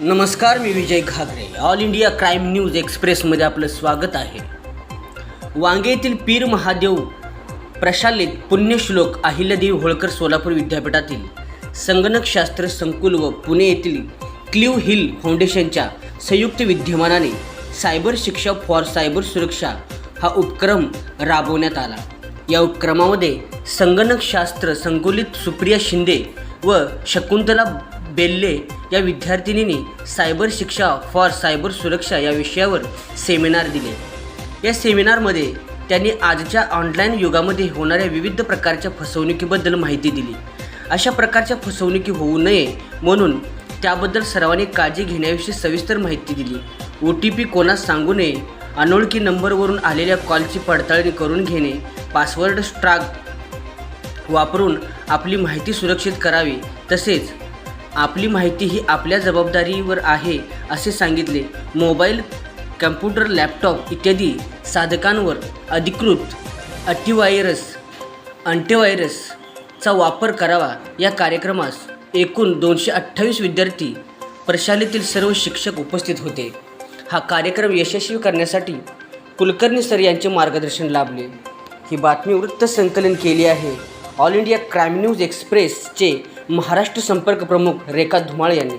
नमस्कार मी Vijay Ghagare. All India crime news एक्सप्रेसमध्ये आपलं स्वागत आहे. वांगे येथील पीर महादेव प्रशालित पुण्यश्लोक अहिल्यादेवी होळकर सोलापूर विद्यापीठातील संगणकशास्त्र संकुल व पुणे येथील क्ल्यू हिल फाउंडेशनच्या संयुक्त विद्यमानाने सायबर शिक्षा फॉर सायबर सुरक्षा हा उपक्रम राबवण्यात आला. या उपक्रमामध्ये संगणकशास्त्र संकुलित सुप्रिया शिंदे व शकुंतला बेल्ले या विद्यार्थिनींनी सायबर शिक्षा फॉर सायबर सुरक्षा या विषयावर सेमिनार दिले. या सेमिनारमध्ये त्यांनी आजच्या ऑनलाईन युगामध्ये होणाऱ्या विविध प्रकारच्या फसवणुकीबद्दल माहिती दिली. अशा प्रकारच्या फसवणुकी होऊ नये म्हणून त्याबद्दल सर्वांनी काळजी घेण्याविषयी सविस्तर माहिती दिली. ओ टी पी कोणास सांगू नये अनोळखी नंबरवरून आलेल्या कॉलची पडताळणी करून घेणे पासवर्ड स्ट्राग वापरून आपली माहिती सुरक्षित करावी तसेच आपली माहिती ही आपल्या जबाबदारीवर आहे असे सांगितले. मोबाईल कम्प्युटर लॅपटॉप इत्यादी साधकांवर अधिकृत अँटीव्हायरस अँटीव्हायरसचा वापर करावा या कार्यक्रमास एकूण दोनशे अठ्ठावीस विद्यार्थी प्रशालेतील सर्व शिक्षक उपस्थित होते. हा कार्यक्रम यशस्वी करण्यासाठी कुलकर्णी सर यांचे मार्गदर्शन लाभले. ही बातमी वृत्त संकलन केली आहे. ऑल इंडिया क्राईम न्यूज एक्सप्रेसचे महाराष्ट्र संपर्क प्रमुख रेखा धुमाळ यांनी.